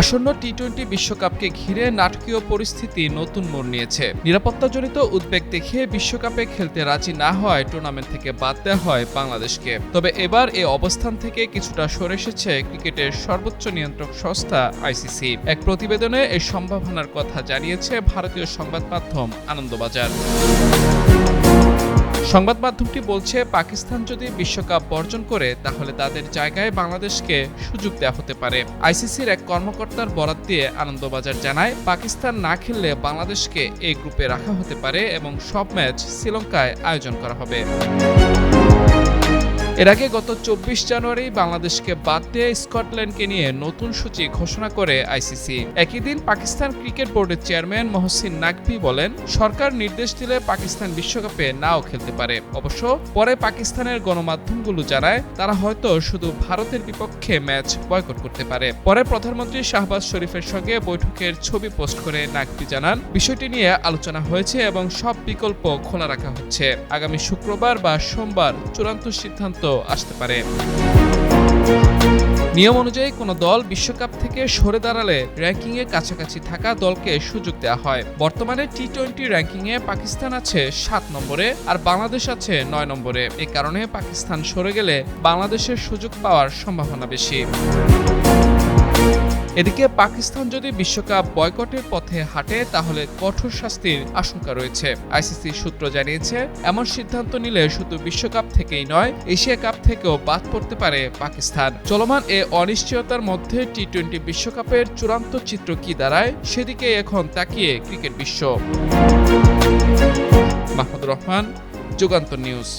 আসন্ন T twenty বিশ্বকাপকে ঘিরে নাটকীয় পরিস্থিতি নতুন মোড় নিয়েছে। নিরাপত্তাজনিত উদ্বেগ দেখিয়ে বিশ্বকাপে খেলতে রাজি না হয় টুর্নামেন্ট থেকে বাদ দেওয়া হয় বাংলাদেশকে। তবে এবার এ অবস্থান থেকে কিছুটা সরে এসেছে ক্রিকেটের সর্বোচ্চ নিয়ন্ত্রক সংস্থা আইসিসি এক প্রতিবেদনে এই সম্ভাবনার কথা জানিয়েছে ভারতীয় সংবাদ মাধ্যম আনন্দবাজার। সংবাদ মাধ্যমটি বলছে, পাকিস্তান যদি বিশ্বকাপ বর্জন করে, তাহলে তাদের জায়গায় বাংলাদেশকে সুযোগ দেওয়া হতে পারে। আইসিসির এক কর্মকর্তার বরাত দিয়ে আনন্দবাজার জানায়, পাকিস্তান না খেললে বাংলাদেশকে এই গ্রুপে রাখা হতে পারে এবং সব ম্যাচ শ্রীলঙ্কায় আয়োজন করা হবে। এর আগে গত চব্বিশ জানুয়ারি বাংলাদেশকে বাদ দিয়ে স্কটল্যান্ডকে নিয়ে নতুন সূচি ঘোষণা করে আইসিসি। একই দিন পাকিস্তান ক্রিকেট বোর্ডের চেয়ারম্যান মহসিন নাকভি বলেন, সরকার নির্দেশ দিলে পাকিস্তান বিশ্বকাপে নাও খেলতে পারে। অবশ্য পরে পাকিস্তানের গণমাধ্যমগুলো জানায়, তারা হয়তো শুধু ভারতের বিপক্ষে ম্যাচ বয়কট করতে পারে। পরে প্রধানমন্ত্রী শাহবাজ শরীফের সঙ্গে বৈঠকের ছবি পোস্ট করে নাকভি জানান, বিষয়টি নিয়ে আলোচনা হয়েছে এবং সব বিকল্প খোলা রাখা হচ্ছে। আগামী শুক্রবার বা সোমবার চূড়ান্ত সিদ্ধান্ত আসতে পারে। নিয়ম অনুযায়ী কোনো দল বিশ্বকাপ থেকে সরে দাঁড়ালে র্যাঙ্কিংয়ে কাছাকাছি থাকা দলকে সুযোগ দেওয়া হয়। বর্তমানে টি টোয়েন্টি র্যাঙ্কিংয়ে পাকিস্তান আছে সাত নম্বরে আর বাংলাদেশ আছে নয় নম্বরে। এ কারণে পাকিস্তান সরে গেলে বাংলাদেশের সুযোগ পাওয়ার সম্ভাবনা বেশি। এদিকে পাকিস্তান যদি বিশ্বকাপ বয়কটের পথে হাঁটে, তাহলে কঠোর শাস্তির আশঙ্কা রয়েছে। আইসিসি সূত্র জানিয়েছে, এমন সিদ্ধান্ত নিলে শুধু বিশ্বকাপ থেকেই নয়, এশিয়া কাপ থেকেও বাদ পড়তে পারে পাকিস্তান। চলমান এ অনিশ্চয়তার মধ্যে টি টোয়েন্টি বিশ্বকাপের চূড়ান্ত চিত্র কি দাঁড়ায়, সেদিকে এখন তাকিয়ে ক্রিকেট বিশ্ব। মাহমুদুর রহমান, যুগান্তর নিউজ।